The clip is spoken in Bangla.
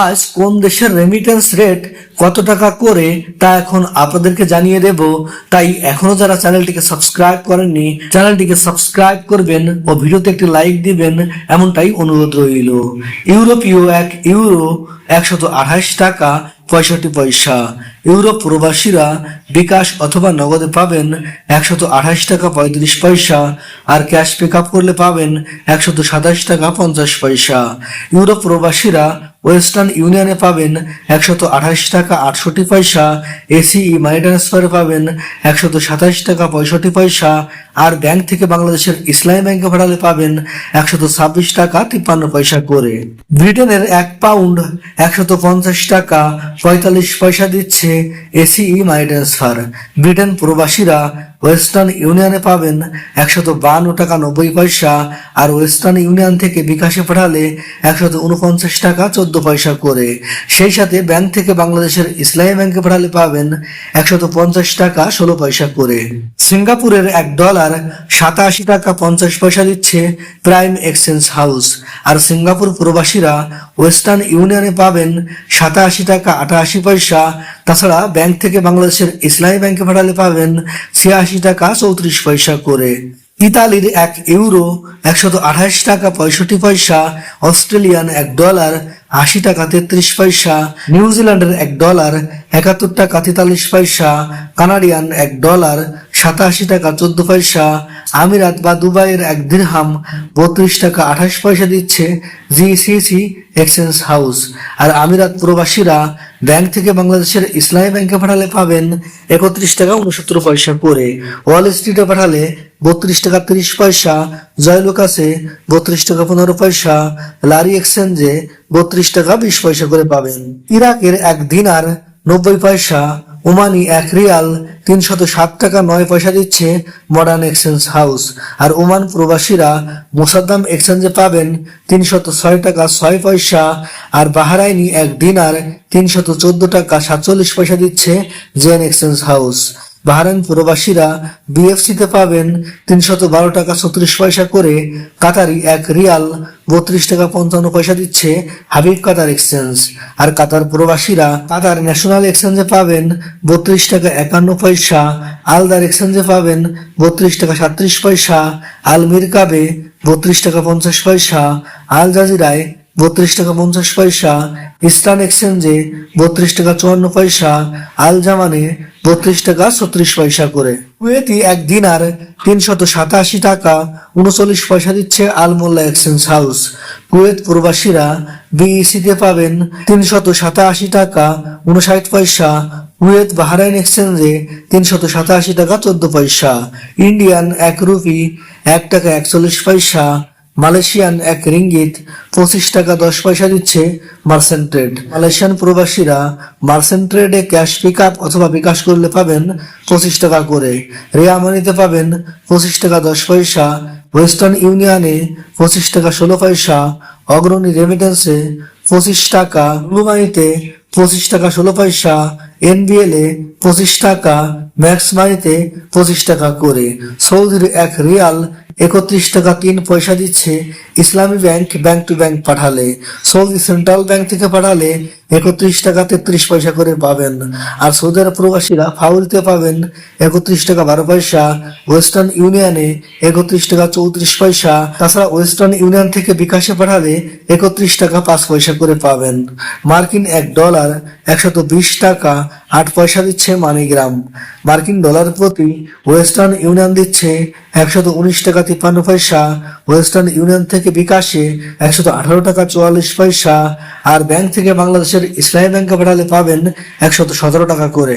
আজ কোন দেশের রেমিটেন্স রেট কত টাকা করে তা এখন আপনাদেরকে জানিয়ে দেব। তাই এখনও যারা চ্যানেলটিকে সাবস্ক্রাইব করেননি, চ্যানেলটিকে সাবস্ক্রাইব করবেন ও ভিডিওতে একটি লাইক দিবেন, এমনটাই অনুরোধ রইল। ইউরোপীয় এক ইউরো একশত আঠাশ টাকা পঁয়ষট্টি পয়সা। ইউরোপ প্রবাসীরা বিকাশ অথবা নগদে পাবেন একশত আঠাশ টাকা পঁয়ত্রিশ পয়সা আর ক্যাশ পিক আপ করলে পাবেন একশত সাতাশ টাকা পঞ্চাশ পয়সা। ইউরোপ প্রবাসীরা ওয়েস্টার্ন ইউনিয়নে পাবেন একশত আঠাশ টাকা আটষট্টি পয়সা এসিই মানি ট্রান্সফারে পাবেন একশত সাতাশ টাকা পঁয়ষট্টি পয়সা, আর ব্যাংক থেকে বাংলাদেশের ইসলামী ব্যাংকে ভাড়ালে পাবেন একশত ছাব্বিশ টাকা তিপ্পান্ন পয়সা করে। ব্রিটেনের এক পাউন্ড একশত পঞ্চাশ টাকা পঁয়তাল্লিশ পয়সা দিচ্ছে এসিই মানি ট্রান্সফার। ব্রিটেন প্রবাসীরা ওয়েস্টার্ন ইউনিয়নে পাবেন একশত বান্ন টাকা নব্বই পয়সা আর ওয়েস্টার্ন ইউনিয়ন থেকে বিকাশে পাঠালে একশত উনপঞ্চাশ টাকা চোদ্দ পয়সা করে। সেই সাথে ব্যাংক থেকে বাংলাদেশের ইসলামী ব্যাংকে পাঠালে পাবেন একশত পঞ্চাশ টাকা ষোলো পয়সা করে। সিঙ্গাপুরের এক ডলার সাতাশি টাকা পঞ্চাশ পয়সা দিচ্ছে প্রাইম এক্সচেঞ্জ হাউস। আর সিঙ্গাপুর প্রবাসীরা ওয়েস্টার্ন ইউনিয়নে পাবেন সাতাশি টাকা আটাশি পয়সা। তাছাড়া ব্যাংক থেকে বাংলাদেশের ইসলামী ব্যাংকে পাঠালে পাবেন ছিয়াশি টাকা চৌত্রিশ পয়সা করে। ইতালির এক ইউরো একশত আঠাশ টাকা পঁয়ষট্টি পয়সা, অস্ট্রেলিয়ান এক ডলার আশি টাকা তেত্রিশ পয়সা নিউজিল্যান্ডের এক ডলার একাত্তর টাকা তেতাল্লিশ পয়সা, কানাডিয়ান এক ডলার সাতাশি টাকা চোদ্দ পয়সা আমিরাত বা দুবাইয়ের এক দিরহাম বত্রিশ টাকা আঠাশ পয়সা দিচ্ছে জিসিসি এক্সচেঞ্জ হাউস। আর আমিরাত প্রবাসীরা ব্যাংক থেকে বাংলাদেশের ইসলামী ব্যাংকে পাঠালে পাবেন একত্রিশ টাকা উনসত্তর পয়সা করে। ওয়াল স্ট্রিটে পাঠালে বত্রিশ টাকা তিরিশ পয়সা, জয়লুকাসে বত্রিশ টাকা পনেরো পয়সা, লারি এক্সচেঞ্জে বত্রিশ টাকা বিশ পয়সা করে পাবেন। ইরাকের এক দিনার নব্বই পয়সা ওমানি এক রিয়াল তিনশত সাত টাকা নয় পয়সা দিচ্ছে মডার্ন এক্সচেঞ্জ হাউস আর ওমান প্রবাসীরা মোসাদ্দাম এক্সচেঞ্জে পাবেন তিনশত ছয় টাকা ছয় পয়সা। আর বাহারাইনি এক দিনার তিনশত চোদ্দ টাকা সাতচল্লিশ পয়সা দিচ্ছে জেন এক্সচেঞ্জ হাউস বাহারাইন প্রবাসীরা বিএফসিতে পাবেন তিনশত বারো টাকা ছত্রিশ পয়সা করে। কাতারি এক রিয়াল বত্রিশ টাকা পঞ্চান্ন পয়সা দিচ্ছে হাবিব কাতার এক্সচেঞ্জ। আর কাতার প্রবাসীরা কাতার ন্যাশনাল এক্সচেঞ্জে পাবেন বত্রিশ টাকা একান্ন পয়সা, আলদার এক্সচেঞ্জে পাবেন বত্রিশ টাকা সাত্রিশ পয়সা, আল মিরকাবে বত্রিশ টাকা পঞ্চাশ পয়সা, আল জাজিরায় বত্রিশ টাকা পঞ্চাশ পয়সা, ইস্টার্ন এক্সচেঞ্জে বত্রিশ টাকা চুয়ান্ন পয়সা, আল জামানে বত্রিশ টাকা ছত্রিশ পয়সা করে। কুয়েতি এক দিনার তিনশত সাতাশি টাকা উনচল্লিশ পয়সা দিচ্ছে Al Mulla Exchange House. Kuwait প্রবাসীরা বিইসিতে পাবেন তিনশত সাতাশি টাকা উনষাট পয়সা, কুয়েত বাহারাইন এক্সচেঞ্জে তিনশত সাতাশি টাকা চোদ্দ পয়সা, ইন্ডিয়ান এক রুপি এক টাকা একচল্লিশ পয়সা মালয়েশিয়ান এক রিঙ্গিত পঁচিশ টাকা দশ পয়সা দিচ্ছে মার্সেন্ট ট্রেড। মালয়েশিয়ান প্রবাসীরা মার্সেন্ট ট্রেডে ক্যাশ পিক আপ অথবা বিকাশ করলে পাবেন পঁচিশ টাকা করে। রেয়া মানিতে পাবেন পঁচিশ টাকা দশ পয়সা, ওয়েস্টার্ন ইউনিয়নে পঁচিশ টাকা ষোলো পয়সা, অগ্রণী রেমিটেন্সে পঁচিশ টাকা ব্লুমানিতে পঁচিশ টাকা ষোলো পয়সা এনবিএল এ পঁচিশ টাকা, ম্যাক্স মানিতে পঁচিশ টাকা করে। সৌদির এক রিয়াল একত্রিশ টাকা তিন পয়সা দিচ্ছে Islami bank bank to bank পাঠালে। সৌদি সেন্ট্রাল ব্যাংক থেকে পাঠালে একত্রিশ টাকা তেত্রিশ পয়সা করে পাবেন। আর সৌদি আরব প্রবাসীরা ফাউরিতে পাবেন একত্রিশ টাকা বারো পয়সা। ওয়েস্টার্ন ইউনিয়নে একত্রিশ টাকা চৌত্রিশ পয়সা। তাছাড়া ওয়েস্টার্ন ইউনিয়ন থেকে বিকাশে পাঠালে একত্রিশ টাকা পাঁচ পয়সা করে পাবেন। মার্কিন এক ডলার একশত বিশ টাকা আট পয়সা দিচ্ছে মানিগ্রাম। মার্কিন ডলার প্রতি ওয়েস্টার্ন ইউনিয়ন দিচ্ছে একশত উনিশ টাকা তিপ্পান্ন পয়সা। ওয়েস্টার্ন ইউনিয়ন থেকে বিকাশে একশত আঠারো টাকা চুয়াল্লিশ পয়সা। আর ব্যাংক থেকে বাংলাদেশের ইসলামী ব্যাংকে পাঠালে পাবেন একশত সতেরো টাকা করে।